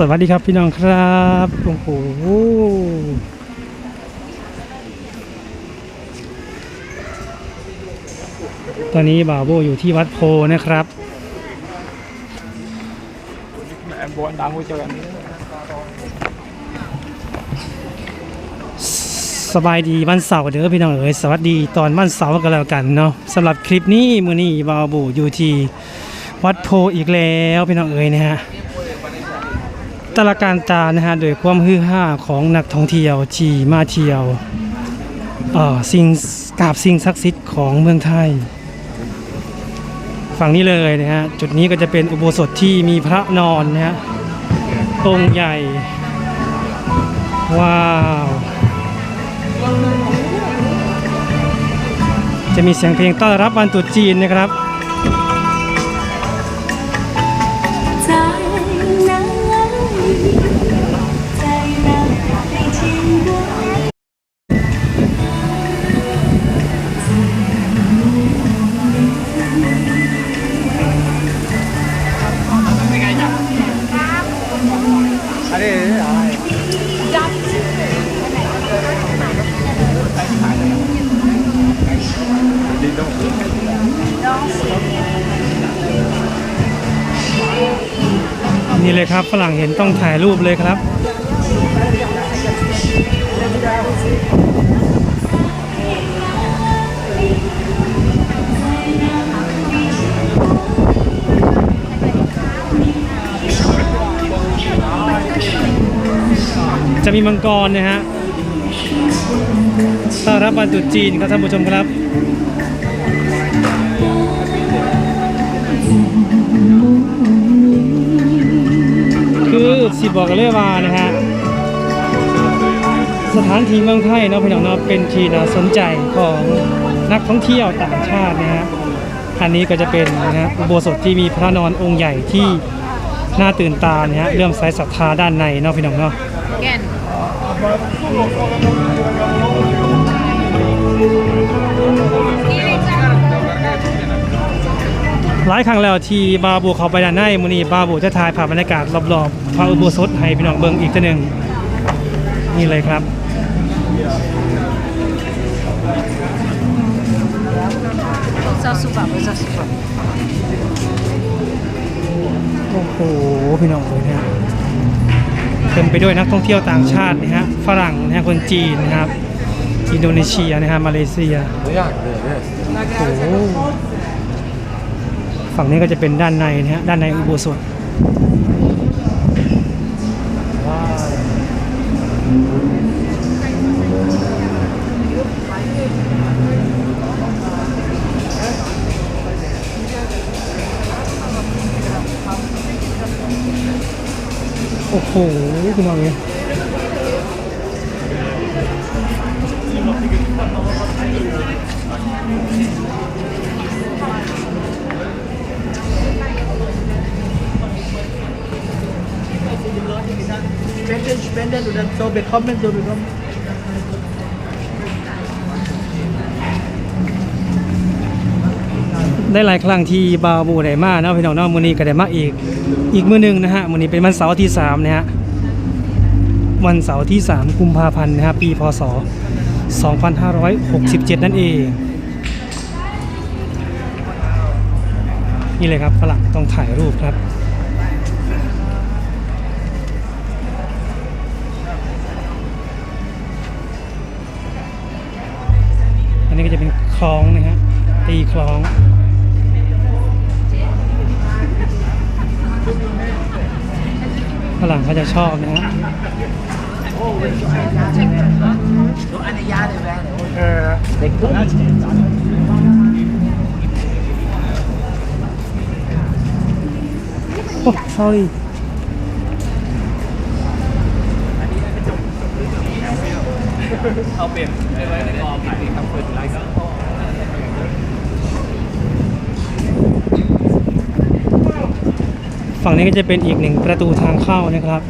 สวัสดีครับพี่น้องครับโอ้โหตอนนี้บ่าวโบอยู่ที่วัดโพนะครับสบายดีวันเสาร์เด้อพี่น้องเอ๋ยสวัสดีตอนวันเสาร์กันแล้วกันเนาะสำหรับคลิปนี้มือนี้บ่าวโบอยู่ที่วัดโพอีกแล้วพี่น้องเอ๋ยนะฮะ ตลาการตานะฮะโดยความฮือฮาของนักท่องเที่ยวที่มาเที่ยวอ่อสิ่งกราบสิ่งศักดิ์สิทธิ์ของเมืองไทย ฝั่งนี้เลยนะฮะจุดนี้ก็จะเป็นอุโบสถที่มีพระนอนนะฮะองค์ใหญ่ ว้าว จะมีเสียงเพลงต้อนรับวันตรุษจีนนะครับ นี่เลยครับฝรั่งเห็นต้องถ่ายรูปเลยครับ จะมีมังกรนะฮะต้อนรับวันตรุษจีนครับท่านผู้ชมครับ คือสิบอกกันเลยว่านะฮะสถานที่เมืองไทยเนาะพี่น้องเนาะเป็นที่น่าสนใจของนักท่องเที่ยวต่างชาตินะฮะอันนี้ก็จะเป็นนะฮะอุโบสถที่มีพระนอนองค์ใหญ่ที่น่าตื่นตานะฮะเริ่อมใสศรัทธาด้านในเนาะพี่น้องเนาะ หลายครั้งแล้วที่บาบูเขาไปด้านในมูนีบาบูจะถ่ายภาพบรรยากาศรอบๆพระอุโบสถให้พี่น้องเบิ่งอีกตัวหนึ่งนี่เลยครับซาสุบะซาสุบะโอ้โหพี่น้องเลยนะเต็มไปด้วยนักท่องเที่ยวต่างชาตินะฮะฝรั่งนะฮะคนจีนนะครับอินโดนีเซียนะฮะมาเลเซียโอ้โห ฝั่งนี้ก็จะเป็นด้านในนะฮะด้านในอุโบสถโอ้โหคุณมองเล Spenden, spenden und dann so bekommen, so bekommen. ได้หลายครั้งที่บาบูได้มาเนาะพี่น้องเนาะมื้อนี้ก็ได้มาอีกอีกมื้อหนึงนะฮะมื้อนี้เป็นวันเสาร์ที่3นะฮะวันเสาร์ที่ 3 กุมภาพันธ์นะฮะปีพศ 2567 นั่นเองนี่เลยครับฝรั่งต้องถ่ายรูปครับ นนี้ก็จะเป็นคลองนะฮะตีคลองฝรั่งเขาจะชอบนะฮะเออเด็กทุกโอ้ sorry เอาเปลี่ยนไปไว้ในกองผิดผิดคำพูดไลฟ์ก็ฝั่งนี้ก็จะเป็นอีกหนึ่งประตูทางเข้านะครับ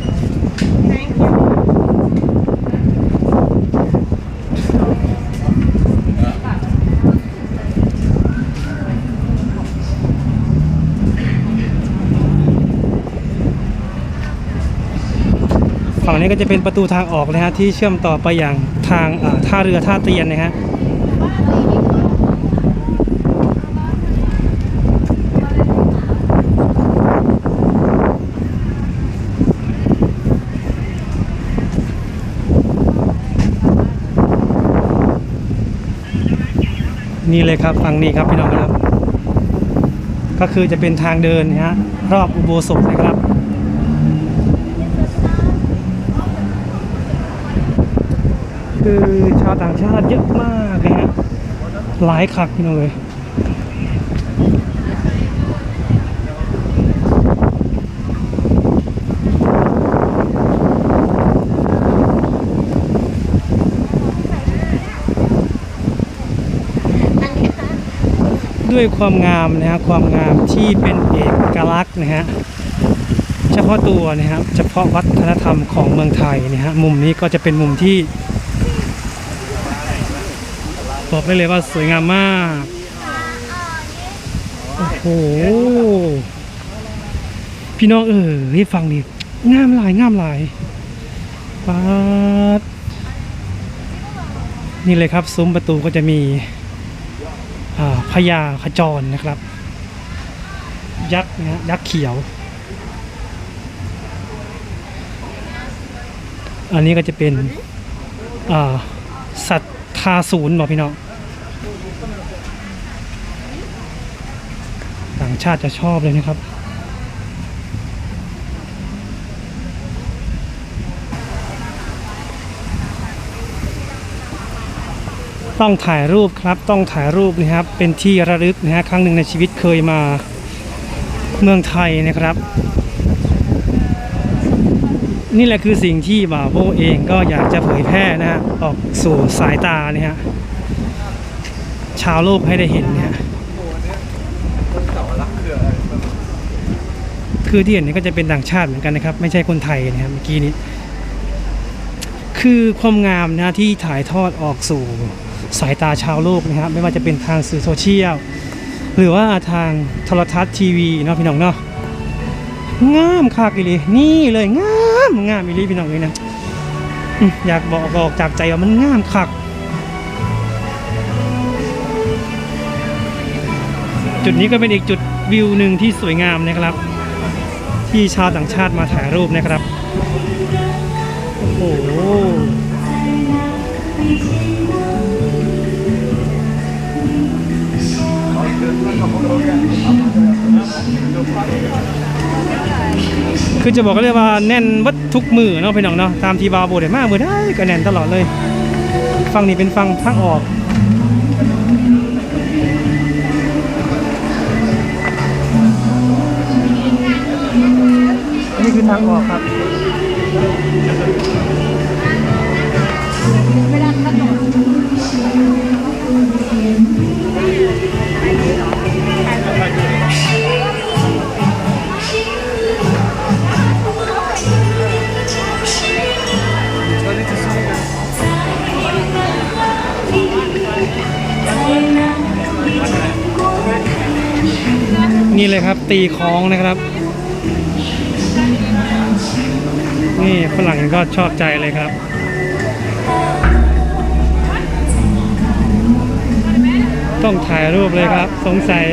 งนี้ก็จะเป็นประตูทางออกนะฮะที่เชื่อมต่อไปอย่างทางท่าเรือท่าเตียนนะฮะนี่เลยครับฝั่งนี้ครับพี่น้องครับ ก็คือจะเป็นทางเดินนะฮะรอบอุโบสถนะครับ คือชาวต่างชาติเยอะมากเลยฮะหลายคักพี่น้องเลยด้วยความงามนะฮะความงามที่เป็นเอกลักษณ์นะฮะเฉพาะตัวนะครับเฉพาะวัฒนธรรมของเมืองไทยนะฮะมุมนี้ก็จะเป็นมุมที่ บอกได้เลยว่าสวยงามมาก โอ้โห พี่น้องเออให้ฟังดิงามหลายงามหลายปาดนี่เลยครับซุ้มประตูก็จะมีพญาขจรนะครับ ยักษ์นะฮะยักษ์เขียว อันนี้ก็จะเป็นสัตว์ทาศูนย์บอกพี่น้อง ต่างชาติจะชอบเลยนะครับต้องถ่ายรูปครับต้องถ่ายรูปนะครับ เป็นที่ระลึกนะฮะครั้งหนึ่งในชีวิตเคยมาเมืองไทยนะครับ นี่แหละคือสิ่งที่บ่าวโบเองก็อยากจะเผยแพร่นะฮะออกสู่สายตาเนี่ยฮะชาวโลกให้ได้เห็นเนี่ย คือที่เห็นนี่ก็จะเป็นต่างชาติเหมือนกันนะครับ ไม่ใช่คนไทยนะครับเมื่อกี้นี้ คือความงามนะที่ถ่ายทอดออกสู่สายตาชาวโลกนะครับ ไม่ว่าจะเป็นทางสื่อโซเชียลหรือว่าทางโทรทัศน์ทีวีเนาะพี่น้องเนาะงามคักอีลีนี่เลยงามงามอีลีพี่น้องเลยนะอืมอยากบอกบอกจากใจว่ามันงามคักจุดนี้ก็เป็นอีกจุดวิวหนึ่งที่สวยงามนะครับ ที่ชาวต่างชาติมาถ่ายรูปนะครับ โอ้โหคือจะบอกก็เลยกว่าแน่นวัดทุกมือเนาะพี่น้องเนาะตามทีบาโบเดมากมือได้ก็แน่นตลอดเลย ฟังนี้เป็นฟังทางออก ทางออกครับนี่เลยครับตีคล้องนะครับ นี่ฝรั่งก็ชอบใจเลยครับ ต้องถ่ายรูปเลยครับ สงสัย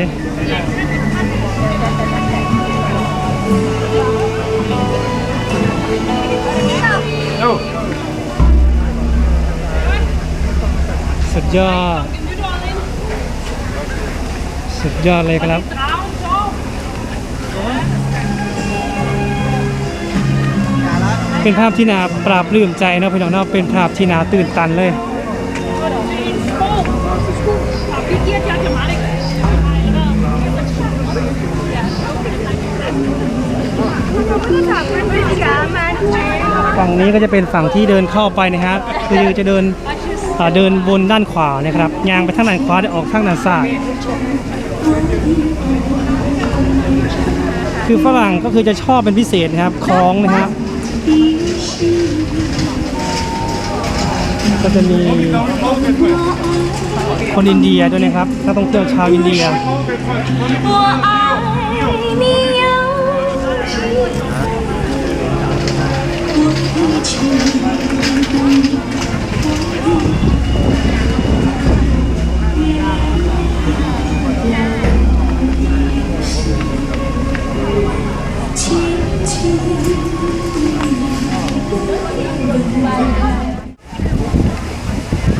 สุดยอด สุดยอดเลยครับ เป็นภาพที่น่าปราบปลื้มใจนะพี่น้องเนาะเป็นภาพที่น่าตื่นตันเลยฝั่งนี้ก็จะเป็นฝั่งที่เดินเข้าไปนะครับคือจะเดินเดินบนด้านขวานะครับยางไปทางด้านขวาได้ออกทางด้านซ้ายคือฝรั่งก็คือจะชอบเป็นพิเศษนะครับคล้องนะครับ ก็จะมีคนอินเดียด้วยนะครับนักท่องเที่ยวชาวอินเดีย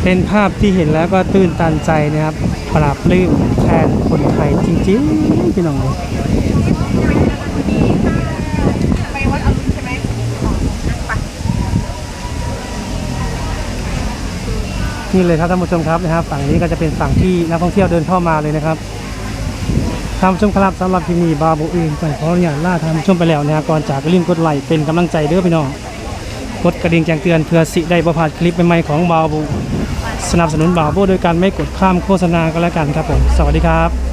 เป็นภาพที่เห็นแล้วก็ตื่นตันใจนะครับปราบลื้มแทนคนไทยจริงๆพี่น้องเลยนี่เลยครับท่านผู้ชมครับนะครับ ฝั่งนี้ก็จะเป็นฝั่งที่นักท่องเที่ยวเดินเข้ามาเลยนะครับท่านผู้ชมครับสำหรับที่นี่บาโบเองไปขออนุญาตล่าท่านผู้ชมไปแล้วนะครับก่อนจากรีบกดไลค์เป็นกำลังใจเด้อพี่น้องกดกระดิ่งแจ้งเตือนเพื่อสิได้ประพาดคลิปใหม่ๆของบาโบ สนับสนุนบ่าวโบโดยการไม่กดข้ามโฆษณาก็แล้วกันครับผม สวัสดีครับ